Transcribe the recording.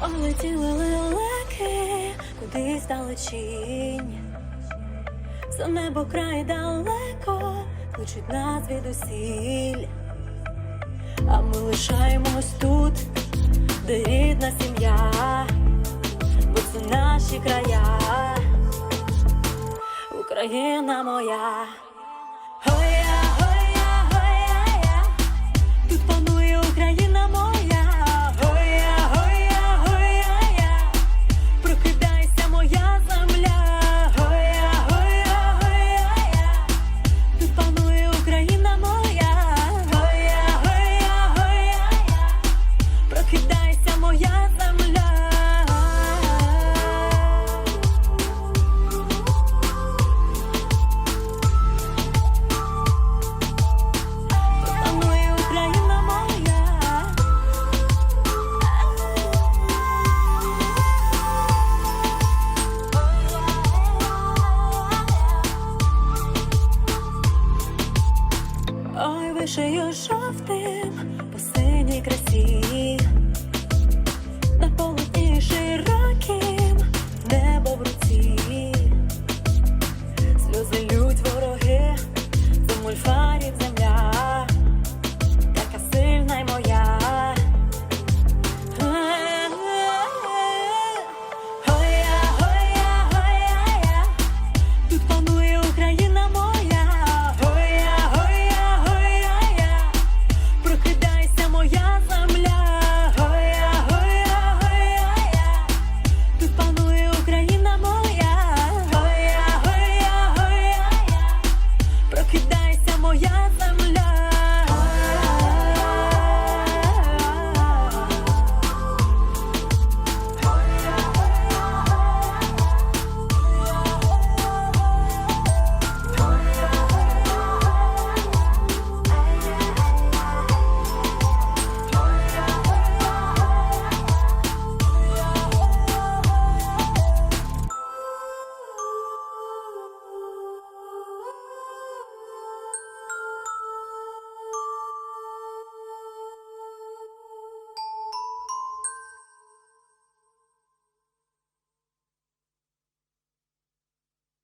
Полетіли лелеки кудись далечінь. За небо край далеко кличуть нас звідусіль. А ми лишаємось тут, де рідна сім'я, бо це наші края, Україна моя. Ой, вишию жовтим по синій красі,